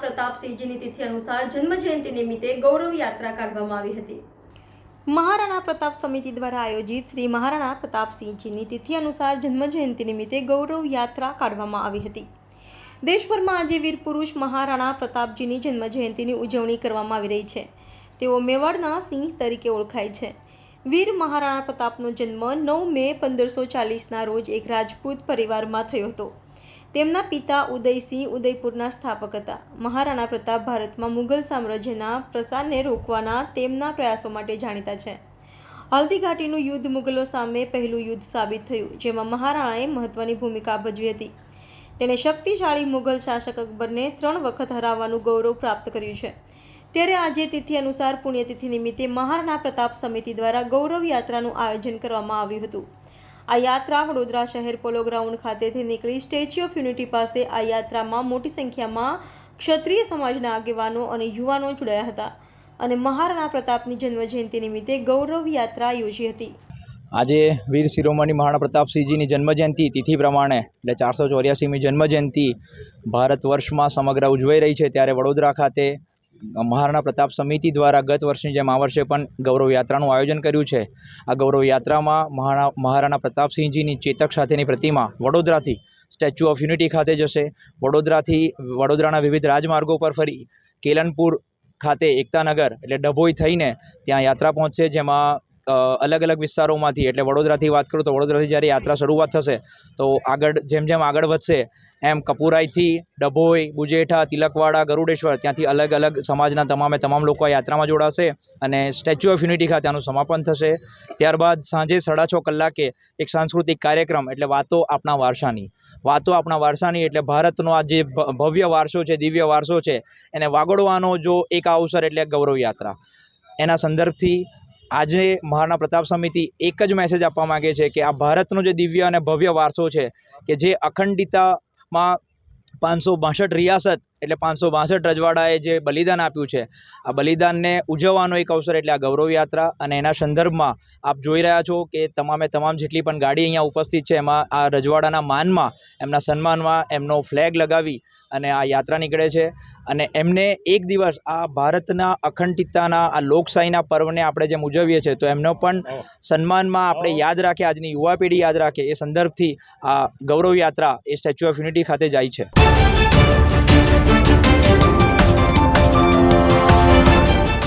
પ્રતાપસિંહજીની તિથિ અનુસાર જન્મજયંતિ નિમિત્તે ગૌરવ યાત્રા કાઢવામાં આવી હતી. મહારાણા પ્રતાપ સમિતિ દ્વારા આયોજિત શ્રી મહારાણા પ્રતાપસિંહજીની તિથિ અનુસાર જન્મ જયંતિ નિમિત્તે ગૌરવ યાત્રા કાઢવામાં આવી હતી. દેશભરમાં આજે વીર પુરુષ મહારાણા પ્રતાપજીની જન્મ જયંતિની ઉજવણી કરવામાં આવી રહી છે. તેઓ મેવાડના સિંહ તરીકે ઓળખાય છે. વીર મહારાણા પ્રતાપનો જન્મ નવ મે પંદરસો ચાલીસના રોજ એક રાજપૂત પરિવારમાં થયો હતો. તેમના પિતા ઉદયસિંહ ઉદયપુરના સ્થાપક હતા. મહારાણા પ્રતાપ ભારતમાં મુઘલ સામ્રાજ્યના પ્રસારને રોકવાના તેમના પ્રયાસો માટે જાણીતા છે. હલ્દી ઘાટીનું યુદ્ધ મુગલો સામે પહેલું યુદ્ધ સાબિત થયું, જેમાં મહારાણાએ મહત્વની ભૂમિકા ભજવી હતી. તેણે શક્તિશાળી મુઘલ શાસક અકબરને ત્રણ વખત હરાવવાનું ગૌરવ પ્રાપ્ત કર્યું છે. ત્યારે આજે તિથિ અનુસાર પુણ્યતિથિ નિમિત્તે મહારાણા પ્રતાપ સમિતિ દ્વારા ગૌરવ યાત્રાનું આયોજન કરવામાં આવ્યું હતું. આ યાત્રા વડોદરા શહેર પોલો ગ્રાઉન્ડ ખાતેથી નીકળી સ્ટેચ્યુ ઓફ યુનિટી પાસે આ યાત્રામાં મોટી સંખ્યામાં ક્ષત્રિય સમાજના આગેવાનો અને યુવાનો જોડાયા હતા અને મહારાણા પ્રતાપની જન્મજયંતિ નિમિત્તે ગૌરવ યાત્રા યોજી હતી. આજે વીર શિરોમણી મહારાણા પ્રતાપસિંહજીની જન્મજયંતિ. તિથિ પ્રમાણે એટલે ચારસો ચોર્યાસીમી જન્મજયંતિ ભારત વર્ષમાં સમગ્ર ઉજવાઈ રહી છે. ત્યારે વડોદરા ખાતે મહારાણા પ્રતાપ સમિતિ દ્વારા ગત વર્ષની જેમ આ વર્ષે પણ ગૌરવ યાત્રાનું આયોજન કર્યું છે. આ ગૌરવ યાત્રામાં મહારા મહારાણા પ્રતાપસિંહજીની ચેતક સાથેની પ્રતિમા વડોદરાથી સ્ટેચ્યુ ઓફ યુનિટી ખાતે જશે. વડોદરાથી, વડોદરાના વિવિધ રાજમાર્ગો પર ફરી કેલનપુર ખાતે એકતાનગર એટલે ડભોઈ થઈને ત્યાં યાત્રા પહોંચશે. જેમાં અલગ અલગ વિસ્તારોમાંથી, એટલે વડોદરાથી વાત કરું તો વડોદરાથી જ્યારે યાત્રા શરૂઆત થશે, તો આગળ, જેમ જેમ આગળ વધશે એમ કપુરાઈથી, ડભોઈ, બુજેઠા, તિલકવાડા, ગરુડેશ્વર, ત્યાંથી અલગ અલગ સમાજના તમામે તમામ લોકો યાત્રામાં જોડાશે અને સ્ટેચ્યુ ઓફ યુનિટી ખાતે આનું સમાપન થશે. ત્યારબાદ સાંજે સાડા છ કલાકે એક સાંસ્કૃતિક કાર્યક્રમ, એટલે વાતો આપણા વારસાની. વાતો આપણા વારસાની, એટલે ભારતનો આ જે ભવ્ય વારસો છે, દિવ્ય વારસો છે, એને વાગોળવાનો જો એક અવસર, એટલે ગૌરવ યાત્રા. એના સંદર્ભથી આજે મહારાણા પ્રતાપ સમિતિ એક જ મેસેજ આપવા માગે છે કે આ ભારતનો જે દિવ્ય અને ભવ્ય વારસો છે, કે જે અખંડિતામાં પાંચસો બાસઠ રિયાસત એટલે પાંચસો બાસઠ રજવાડાએ જે બલિદાન આપ્યું છે, આ બલિદાનને ઉજવવાનો એક અવસર એટલે આ ગૌરવ યાત્રા અને એના સંદર્ભમાં આપ જોઈ રહ્યા છો કે તમામે તમામ જેટલી પણ ગાડી અહીંયા ઉપસ્થિત છે, એમાં આ રજવાડાના માનમાં, એમના સન્માનમાં એમનો ફ્લેગ લગાવી અને આ યાત્રા નીકળે છે. અને એમને એક દિવસ આ ભારતના અખંડિતતાના આ લોકશાહીના પર્વને આપણે જેમ ઉજવીએ છીએ તો એમનો પણ સન્માનમાં આપણે યાદ રાખીએ આજની યુવા પેઢી યાદ રાખે એ સંદર્ભથી આ ગૌરવ યાત્રા એ સ્ટેચ્યુ ઓફ યુનિટી ખાતે જાય છે.